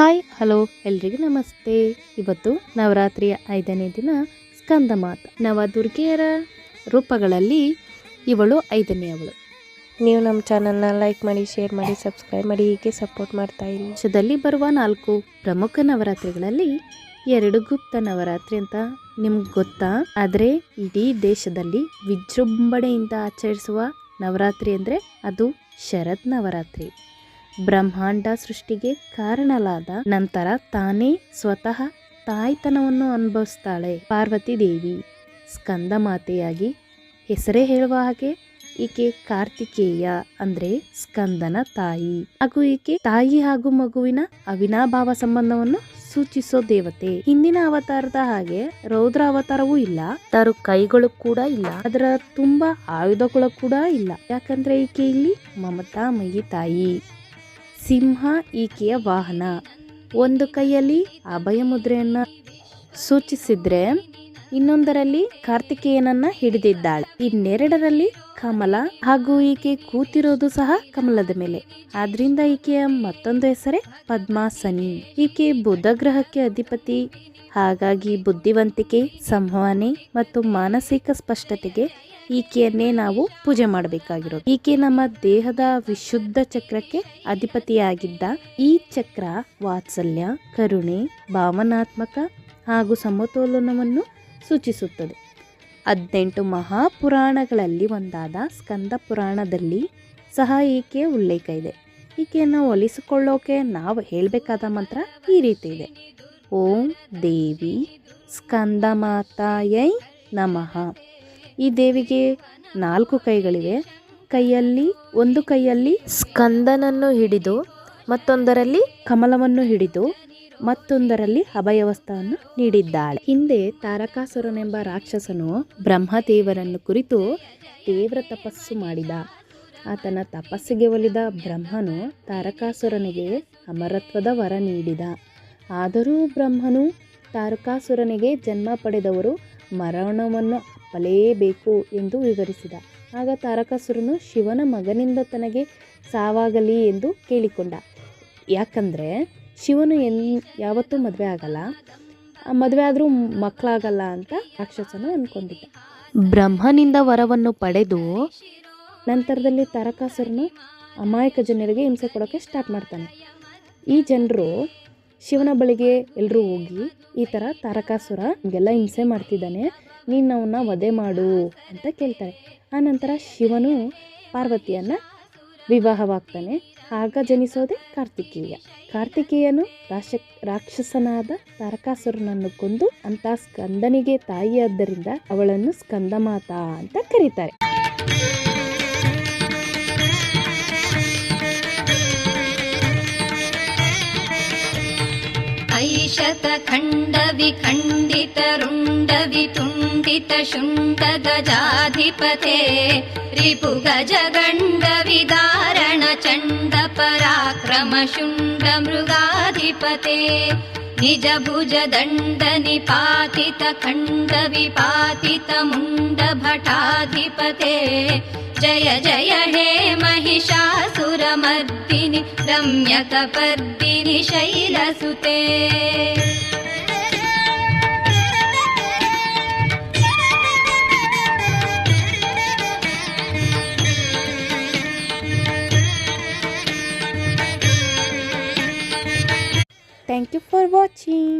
Hi hello ಎಲ್ರಿಗೂ ನಮಸ್ತೆ. ಇವತ್ತು ನವರಾತ್ರಿಯ ಐದನೇ ದಿನ ಸ್ಕಂದಮಾತ ನವದುರ್ಗೆಯರ ರೂಪಗಳಲ್ಲಿ ಇವಳು ಐದನೆಯವಳು ನೀವು ನಮ್ಮ ಚಾನಲ್ನ ಲೈಕ್ ಮಾಡಿ ಶೇರ್ ಮಾಡಿ ಸಬ್ಸ್ಕ್ರೈಬ್ ಮಾಡಿ ಹೀಗೆ ಸಪೋರ್ಟ್ ಮಾಡ್ತಾ ಇರಿ. ದೇಶದಲ್ಲಿ ಬರುವ ನಾಲ್ಕು ಪ್ರಮುಖ ನವರಾತ್ರಿಗಳಲ್ಲಿ ಎರಡು ಗುಪ್ತ ನವರಾತ್ರಿ ಅಂತ ನಿಮ್ಗೆ ಗೊತ್ತಾ? ಆದರೆ ಇಡೀ ದೇಶದಲ್ಲಿ ವಿಜೃಂಭಣೆಯಿಂದ ಆಚರಿಸುವ ನವರಾತ್ರಿ ಅಂದರೆ ಅದು ಶರತ್ ನವರಾತ್ರಿ. ಬ್ರಹ್ಮಾಂಡ ಸೃಷ್ಟಿಗೆ ಕಾರಣಲಾದ ನಂತರ ತಾನೇ ಸ್ವತಃ ತಾಯ್ತನವನ್ನು ಅನುಭವಿಸ್ತಾಳೆ ಪಾರ್ವತಿ ದೇವಿ. ಸ್ಕಂದ ಮಾತೆಯಾಗಿ ಹೆಸರೇ ಹೇಳುವ ಹಾಗೆ ಈಕೆ ಕಾರ್ತಿಕೇಯ ಅಂದ್ರೆ ಸ್ಕಂದನ ತಾಯಿ. ಹಾಗೂ ಈಕೆ ತಾಯಿ ಹಾಗೂ ಮಗುವಿನ ಅವಿನಾಭಾವ ಸಂಬಂಧವನ್ನು ಸೂಚಿಸೋ ದೇವತೆ. ಹಿಂದಿನ ಅವತಾರದ ಹಾಗೆ ರೌದ್ರ ಅವತಾರವೂ ಇಲ್ಲ, ತರು ಕೈಗಳು ಕೂಡ ಇಲ್ಲ, ಅದರ ತುಂಬಾ ಆಯುಧಗಳು ಕೂಡ ಇಲ್ಲ. ಯಾಕಂದ್ರೆ ಈಕೆ ಇಲ್ಲಿ ಮಮತಾಮಯಿ ತಾಯಿ. ಸಿಂಹ ಈಕೆಯ ವಾಹನ. ಒಂದು ಕೈಯಲ್ಲಿ ಅಭಯ ಮುದ್ರೆಯನ್ನು ಸೂಚಿಸಿದ್ರೆ ಇನ್ನೊಂದರಲ್ಲಿ ಕಾರ್ತಿಕೇಯನನ್ನ ಹಿಡಿದಿದ್ದಾಳೆ. ಇನ್ನೆರಡರಲ್ಲಿ ಕಮಲ ಹಾಗೂ ಈಕೆ ಕೂತಿರೋದು ಸಹ ಕಮಲದ ಮೇಲೆ. ಆದ್ರಿಂದ ಈಕೆಯ ಮತ್ತೊಂದು ಹೆಸರೇ ಪದ್ಮಾಸನಿ. ಈಕೆ ಬುಧ ಗ್ರಹಕ್ಕೆ ಅಧಿಪತಿ. ಹಾಗಾಗಿ ಬುದ್ಧಿವಂತಿಕೆ ಸಂಭವನೆ ಮತ್ತು ಮಾನಸಿಕ ಸ್ಪಷ್ಟತೆಗೆ ಈಕೆಯನ್ನೇ ನಾವು ಪೂಜೆ ಮಾಡಬೇಕಾಗಿರೋದು. ಈಕೆ ನಮ್ಮ ದೇಹದ ವಿಶುದ್ಧ ಚಕ್ರಕ್ಕೆ ಅಧಿಪತಿಯಾಗಿದ್ದ ಈ ಚಕ್ರ ವಾತ್ಸಲ್ಯ, ಕರುಣೆ, ಭಾವನಾತ್ಮಕ ಹಾಗೂ ಸಮತೋಲನವನ್ನು ಸೂಚಿಸುತ್ತದೆ. ಹದಿನೆಂಟು ಮಹಾಪುರಾಣಗಳಲ್ಲಿ ಒಂದಾದ ಸ್ಕಂದ ಪುರಾಣದಲ್ಲಿ ಸಹ ಈಕೆ ಉಲ್ಲೇಖ ಇದೆ. ಈಕೆಯನ್ನು ಒಲಿಸಿಕೊಳ್ಳೋಕೆ ನಾವು ಹೇಳಬೇಕಾದ ಮಂತ್ರ ಈ ರೀತಿ ಇದೆ. ಓಂ ದೇವಿ ಸ್ಕಂದ ಮಾತಾಯೈ ನಮಃ. ಈ ದೇವಿಗೆ ನಾಲ್ಕು ಕೈಗಳಿವೆ. ಕೈಯಲ್ಲಿ ಒಂದು ಕೈಯಲ್ಲಿ ಸ್ಕಂದನನ್ನು ಹಿಡಿದು ಮತ್ತೊಂದರಲ್ಲಿ ಕಮಲವನ್ನು ಹಿಡಿದು ಮತ್ತೊಂದರಲ್ಲಿ ಅಭಯವಸ್ತವನ್ನು ನೀಡಿದ್ದಾಳೆ. ಹಿಂದೆ ತಾರಕಾಸುರನೆಂಬ ರಾಕ್ಷಸನು ಬ್ರಹ್ಮದೇವರನ್ನು ಕುರಿತು ತೀವ್ರ ತಪಸ್ಸು ಮಾಡಿದ. ಆತನ ತಪಸ್ಸಿಗೆ ಒಲಿದ ಬ್ರಹ್ಮನು ತಾರಕಾಸುರನಿಗೆ ಅಮರತ್ವದ ವರ ನೀಡಿದ. ಆದರೂ ಬ್ರಹ್ಮನು ತಾರಕಾಸುರನಿಗೆ ಜನ್ಮ ಪಡೆದವರು ಮರಣವನ್ನು ಅಪ್ಪಲೇಬೇಕು ಎಂದು ವಿವರಿಸಿದ. ಆಗ ತಾರಕಾಸುರನು ಶಿವನ ಮಗನಿಂದ ತನಗೆ ಸಾವಾಗಲಿ ಎಂದು ಕೇಳಿಕೊಂಡ. ಯಾಕಂದರೆ ಶಿವನು ಎನ್ ಯಾವತ್ತೂ ಮದುವೆ ಆಗಲ್ಲ. ಮದುವೆ ಆದರೂ ಮಕ್ಕಳಾಗಲ್ಲ ಅಂತ ರಾಕ್ಷಸನು ಅಂದ್ಕೊಂಡಿದ್ದ ಬ್ರಹ್ಮನಿಂದ ವರವನ್ನು ಪಡೆದು ನಂತರದಲ್ಲಿ ತಾರಕಾಸುರನು ಅಮಾಯಕ ಜನರಿಗೆ ಹಿಂಸೆ ಕೊಡೋಕ್ಕೆ ಸ್ಟಾರ್ಟ್ ಮಾಡ್ತಾನೆ. ಈ ಜನರು ಶಿವನ ಬಳಿಗೆ ಎಲ್ಲರೂ ಹೋಗಿ ಈ ಥರ ತಾರಕಾಸುರ ಹಿಂಗೆಲ್ಲ ಹಿಂಸೆ ಮಾಡ್ತಿದ್ದಾನೆ. ನೀನು ಅವನ್ನ ವಧೆ ಮಾಡು ಅಂತ ಕೇಳ್ತಾರೆ. ಆನಂತರ ಶಿವನು ಪಾರ್ವತಿಯನ್ನು ವಿವಾಹವಾಗ್ತಾನೆ. ಆಗ ಜನಿಸೋದೆ ಕಾರ್ತಿಕೇಯ. ಕಾರ್ತಿಕೇಯನು ರಾಶ ರಾಕ್ಷಸನಾದ ತಾರಕಾಸುರನನ್ನು ಕೊಂದು ಅಂತ ಸ್ಕಂದನಿಗೆ ತಾಯಿಯಾದ್ದರಿಂದ ಅವಳನ್ನು ಸ್ಕಂದಮಾತಾ ಅಂತ ಕರೀತಾರೆ. ऐशतखण्डविखण्डितरुण्डवितुण्डितशुण्डगजाधिपते रिपुगजगण्डविदारणचण्डपराक्रमशुण्डमृगाधिपते। निजभुजदण्डनिपातितखण्डविपातितमुण्डभटाधिपते। जय जय हे प्रदम्यतपद्दिनि शैलसुते Thank you for watching.